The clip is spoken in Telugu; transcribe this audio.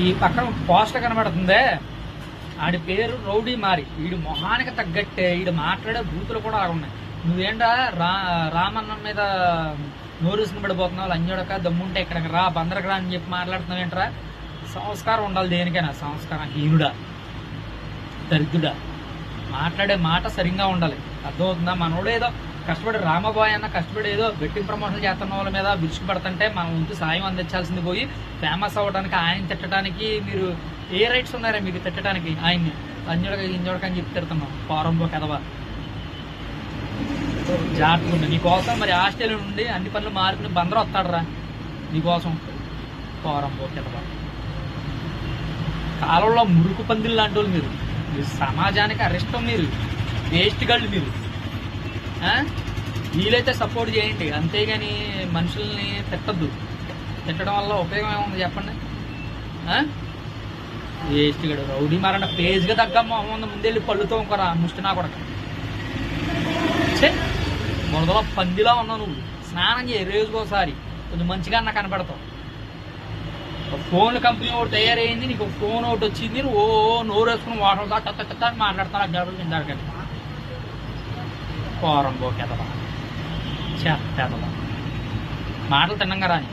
ఈ పక్కన పోస్టర్ కనబడుతుందే? ఆడి పేరు రౌడీ మారి. వీడి మొహానికి తగ్గట్టే వీడు మాట్లాడే బూతులు కూడా అలా ఉన్నాయి. నువ్వేంటా రా రామన్నం మీద నోరుసిన పడిపోతున్నావు లంజోడక దమ్ముంటే ఇక్కడికి రా బందరకు రా అని చెప్పి మాట్లాడుతున్నావు ఏంట్రా సంస్కారం ఉండాలి దేనికైనా. సంస్కారం హీనుడా దరిద్రుడా. మాట్లాడే మాట సరిగ్గా ఉండాలి. అర్థమవుతుందా? మనోడు ఏదో కష్టపడి రామబాయ్ అన్న కష్టపడి ఏదో బెట్టింగ్ ప్రమోషన్ చేస్తున్న వాళ్ళ మీద విరుచుకు పడుతుంటే మన ముందు సాయం అందించాల్సింది పోయి ఫేమస్ అవ్వడానికి ఆయన తిట్టడానికి మీరు ఏ రైట్స్ ఉన్నారా మీకు తిట్టడానికి ఆయన్ని. అంజుడక ఇంజుడక అని చెప్పి తిడుతున్నాం. ఫారంలో కదవా. జాగ్రత్త నీకోసం మరి ఆస్ట్రేలియా నుండి అన్ని పనులు మార్పుని బందరు వస్తాడరా. నీకోసం. పారంబో కదవా. కాలంలో మురుకు పందిలు లాంటి వాళ్ళు మీరు. మీరు సమాజానికి అరిష్టం మీరు. వేస్ట్ గళ్ళు మీరు. వీలైతే సపోర్ట్ చేయండి. అంతేగాని మనుషుల్ని తిట్టద్దు. తిట్టడం వల్ల ఉపయోగం ఏముంది చెప్పండి? వేస్ట్ గడు రౌడీ మారన్న పేజ్గా తగ్గమ్మ ముందు ముందెళ్ళి పళ్ళుతో ఇంకోరా ముష్టి నా కొడక. పందిలా ఉన్నావు నువ్వు. స్నానం చేయి రోజుకోసారి కొంచెం మంచిగా అన్న కనపడతావు. ఒక ఫోన్ కంపెనీ ఒకటి తయారైంది. నీకు ఫోన్ ఒకటి వచ్చింది. నువ్వు ఓ నోరు వేసుకుని వాటర్ తట్ట తట్ట అని మాట్లాడుతున్నా గడపలు కిందకి పోరం పోకేదవా చేతవా మాటలు తిన్నంగా రాని.